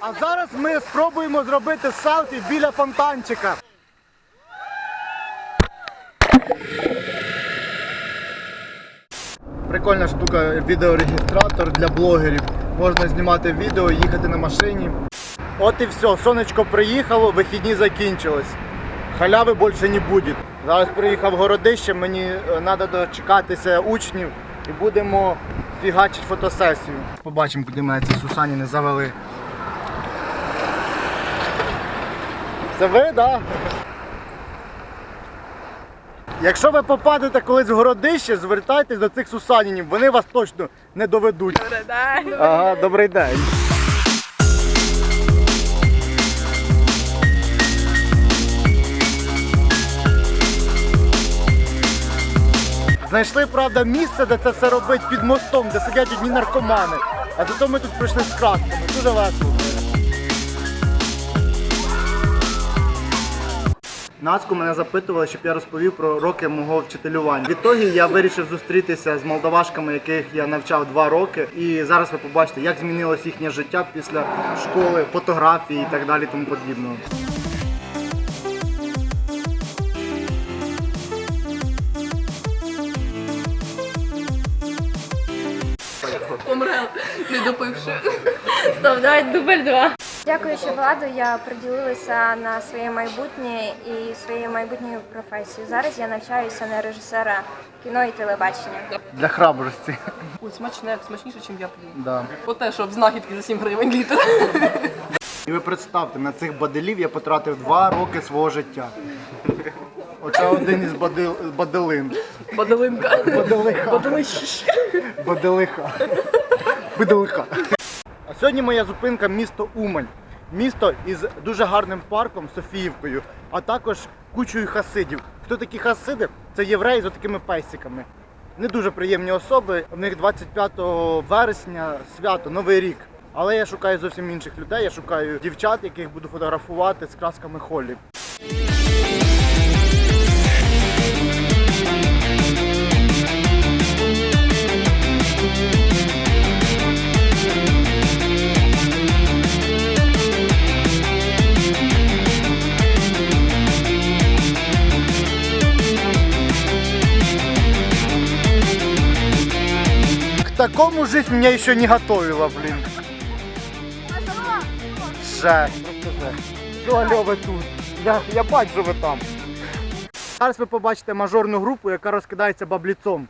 А зараз ми спробуємо зробити селфі біля фонтанчика. Прикольна штука, відеорегістратор для блогерів. Можна знімати відео, їхати на машині. От і все, сонечко приїхало, вихідні закінчились. Халяви більше не буде. Зараз приїхав городище, мені треба дочекатися учнів і будемо фігачити фотосесію. Побачимо, куди мене ці Сусані не завели. Це ви, так? Да? Якщо ви попадете колись в городище, звертайтесь до цих Сусанінів, вони вас точно не доведуть. Добрий Ага, добрий день. Знайшли, правда, місце, де це все робить під мостом, де сидять одні наркомани. А зато ми тут прийшли з красками. Дуже весело. Нацку мене запитували, щоб я розповів про роки мого вчителювання. Відтоді я вирішив зустрітися з молдавашками, яких я навчав два роки. І зараз ви побачите, як змінилось їхнє життя після школи, фотографії і так далі, тому подібного. Помрел, не допивши. Давай дубль два. Дякуючи владу, я приділилася на своє майбутнє і своєю майбутньою професію. Зараз я навчаюся на режисера кіно і телебачення. Для храбрості. Ой, смачне, смачніше, ніж я п'ю. Да. По те, що в знахідки за 7 гривень літр. І ви представте, на цих баделів я потратив два роки свого життя. Оце один із бадил... баделин. Баделинка. Баделиха. Баделищ. Баделиха. Баделиха. Сьогодні моя зупинка місто Умань. Місто із дуже гарним парком Софіївкою, а також кучою хасидів. Хто такі хасиди? Це євреї з такими песиками. Не дуже приємні особи. У них 25 вересня свято, Новий рік. Але я шукаю зовсім інших людей. Я шукаю дівчат, яких буду фотографувати з красками холі. Такому жизнь меня еще не готовила, блин. Жесть. Що алло ви тут? Я, я бачу, ви там. Зараз ви побачите мажорну групу, яка розкидається бабліцом.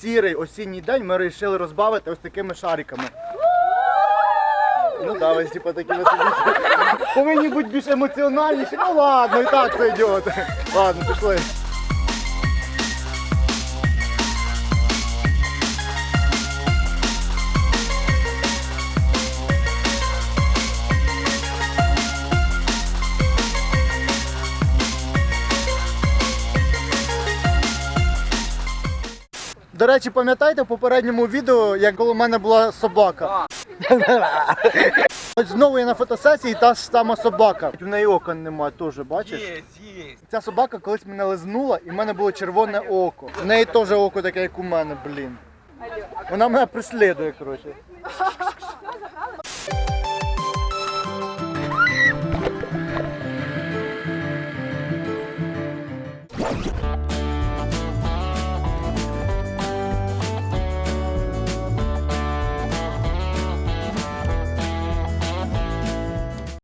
Сірий осінній день ми вирішили розбавити ось такими шариками. Ну да, ось типа такі ви собі повинні бути більш емоціональніші. Ну ладно, і так це йде. Ладно, пішли. До речі, пам'ятаєте в попередньому відео, як коло мене була собака? Ось знову я на фотосесії та ж сама собака. У неї ока немає теж, бачиш? Є, є. Ця собака колись мене лизнула і в мене було червоне око. У неї теж око таке, як у мене, блін. Вона мене прислідує, коротше.